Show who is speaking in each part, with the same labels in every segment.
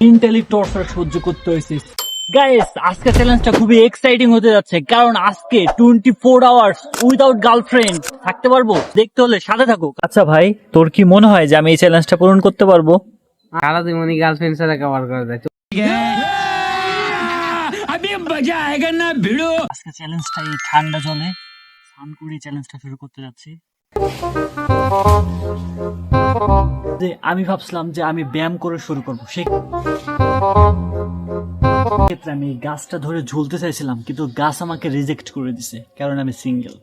Speaker 1: Mentally torture সহ্য করতে হয়েছে গাইস আজকে চ্যালেঞ্জটা খুবই এক্সাইটিং হতে যাচ্ছে কারণ আজকে twenty four hours without girlfriend থাকতে পারব? দেখতে হলে সাথে থাকুক। আচ্ছা ভাই তোর কি মনে হয় যে আমি এই চ্যালেঞ্জটা পূরণ করতে পারব?
Speaker 2: সারা জীবনই গার্লফ্রেন্ড সাথে কভার করে দেয়।
Speaker 1: আজকে চ্যালেঞ্জটা এই ঠান্ডা জলে স্নান করে চ্যালেঞ্জটা শুরু করতে যাচ্ছি। যে আমি ভাবছিলাম যে আমি ব্যায়াম করে শুরু করব সেই ক্ষেত্রে আমি গাছটা ধরে ঝুলতে চাইছিলাম কিন্তু গাছ আমাকে রিজেক্ট করে দিছে কারণ আমি সিঙ্গেল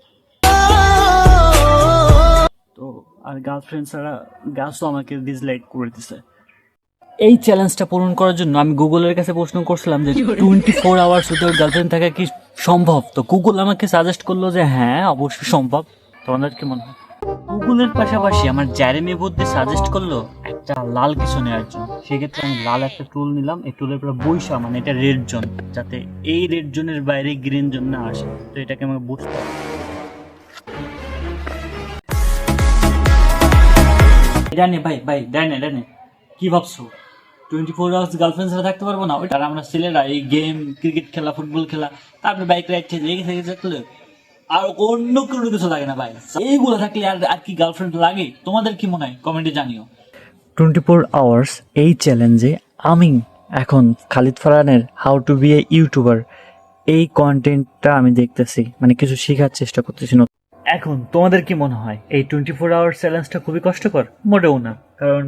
Speaker 1: তো আর গার্লফ্রেন্ড ছাড়া গাছও আমাকে ডিসলাইক করে দিছে। এই চ্যালেঞ্জটা পূরণ করার জন্য আমি গুগলের কাছে প্রশ্ন করছিলাম যে twenty four hours without girlfriend থাকা কি সম্ভব? তো গুগল আমাকে সাজেস্ট করল যে হ্যাঁ অবশ্যই সম্ভব। তোমাদের কি মনে হয়? গুগলের পাশাপাশি আমার জ্যারেমি বুদ্ধি সাজেস্ট করল একটা লাল কিছু নেওয়ার জন্য। সেক্ষেত্রে আমি লাল একটা টুল নিলাম। এই টুলের পরে বৈশা মানে এটা রেড জোন যাতে এই রেড জোনের বাইরে গ্রিন জোন না আসে। তো এটাকে আমাকে বুঝতে ডানে, ভাই ভাই, ডানে ডানে। কি ভাবছ? টোয়েন্টি ফোর আওয়ার্স গার্লফ্রেন্ড ছাড়া থাকতে পারব না? ওইটা আমরা ছেলেরা এই গেম ক্রিকেট খেলা ফুটবল খেলা, তারপরে বাইক রাইড লেগে থেকে থাকলে আর অন্য কোনো কিছু লাগে না ভাই। এইগুলো থাকলে আর আর কি গার্লফ্রেন্ড লাগে? তোমাদের কি মনে হয়? কমেন্টে জানিও। টোয়েন্টি ফোর আওয়ার্স এই চ্যালেঞ্জে আমি এখন Khalid ফারহানের how to be a YouTuber এই কন্টেন্টটা আমি দেখতেছি। মানে কিছু শেখার চেষ্টা করতেছি নতুন। এখন তোমাদের কি মনে হয়? এই টোয়েন্টি ফোর আওয়ার চ্যালেঞ্জটা খুবই কষ্টকর? মোটেও না। কারণ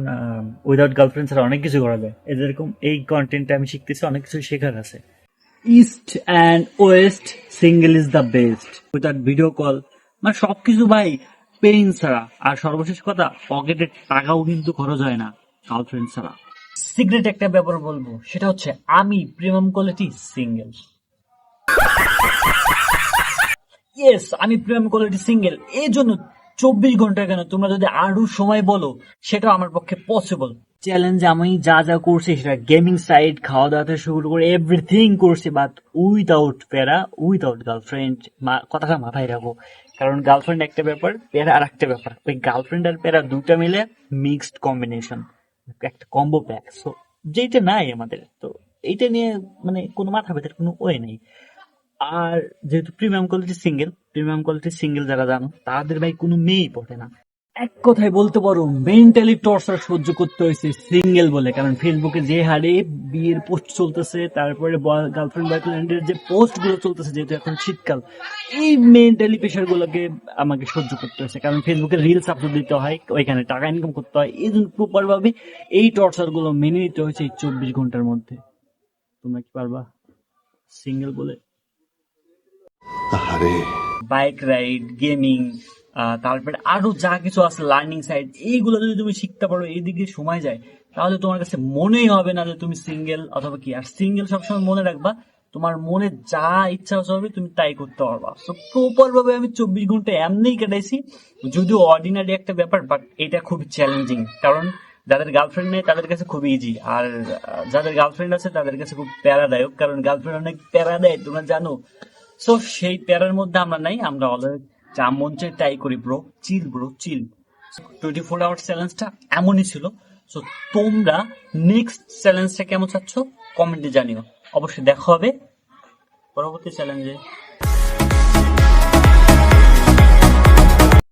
Speaker 1: উইদাউট গার্লফ্রেন্ড ছাড়া অনেক কিছু করা যায়। এই যেরকম এই কন্টেন্টটা আমি শিখতেছি অনেক কিছু শেখার আছে। East and west single is the best তার ভিডিও কল মানে সবকিছু ভাই পেইন ছাড়া। আর সর্বশেষ কথা পকেটের টাকাও কিন্তু খরচ হয় না গার্লফ্রেন্ড ছাড়া। সিগ্রেট একটা ব্যাপার বলব, সেটা হচ্ছে আমি প্রিমিয়াম কোয়ালিটি সিঙ্গেল ইয়েস আমি প্রিমিয়াম কোয়ালিটি সিঙ্গেল এই জন্য চব্বিশ ঘণ্টা কেন? তোমরা যদি আরও সময় বলো সেটা আমার পক্ষে পসিবল চ্যালেঞ্জ আমি যা যা করছি সেটা গেমিং সাইট খাওয়া দাওয়া থেকে শুরু করে এভরিথিং করছি বাট উইদাউট প্যারা উইদাউট গার্লফ্রেন্ড কথাটা মাথায় রাখো। কারণ গার্লফ্রেন্ড একটা ব্যাপার প্যারা আর একটা ব্যাপার। ওই গার্লফ্রেন্ড আর প্যারা দুটা মিলে মিক্সড কম্বিনেশন একটা কম্বো প্যাক সো যেটা নাই আমাদের, তো এইটা নিয়ে মানে কোনো মাথা ব্যথার কোনো ওয়ে নেই। আর যেহেতু premium quality single premium quality single যারা জানো, তাদের ভাই কোনো মেয়েই পড়ে না। এক কথায় বলতে পারো মেন্টালি টর্চার সহ্য করতে হয়েছে সিঙ্গেল বলে, কারণ ফেসবুকে যে হারে বিয়ের পোস্ট চলতেছে, তারপরে গার্লফ্রেন্ড বয়ফ্রেন্ডের যে পোস্টগুলো চলতেছে, যেহেতু এখন শীতকাল, এই মেন্টালি প্রেশার গুলোকে আমাকে সহ্য করতে হয়েছে, কারণ ফেসবুকে রিলস আপলোড দিতে হয়, ওইখানে টাকা ইনকাম করতে হয়, এই জন্য প্রপার ভাবে এই টর্চারগুলো মেনে নিতে হয়েছে এই চব্বিশ ঘণ্টার মধ্যে। তোমরা কি পারবা? সিঙ্গেল বলে।
Speaker 3: আহারে।
Speaker 1: বাইক রাইড, গেমিং তারপরে আরও যা কিছু আছে লার্নিং সাইড এইগুলো যদি তুমি শিখতে পারো এই দিকে সময় যায়, তাহলে তোমার কাছে মনেই হবে না যে তুমি সিঙ্গেল অথবা কি। আর সিঙ্গেল সবসময় মনে রাখবা, তোমার মনে যা ইচ্ছা হবে, তুমি তাই করতে পারবা। তো প্রপার ভাবে আমি চব্বিশ ঘণ্টা এমনিই কাটাইছি, যদিও অর্ডিনারি একটা ব্যাপার বাট এটা খুব চ্যালেঞ্জিং কারণ যাদের গার্লফ্রেন্ড নেই, তাদের কাছে খুব ইজি আর যাদের গার্লফ্রেন্ড আছে, তাদের কাছে খুব প্যারাদায়ক, কারণ গার্লফ্রেন্ড অনেক প্যারা দেয় তোমরা জানো। সো সেই প্যারার মধ্যে আমরা নাই, আমরা অলরেডি যা মন চাই তাই করি bro chill bro chill twenty four hour চ্যালেঞ্জটা এমনই ছিল। সো তোমরা নেক্সট চ্যালেঞ্জটা কেমন চাচ্ছ? কমেন্টে জানিও। অবশ্যই দেখা হবে। পরবর্তী চ্যালেঞ্জে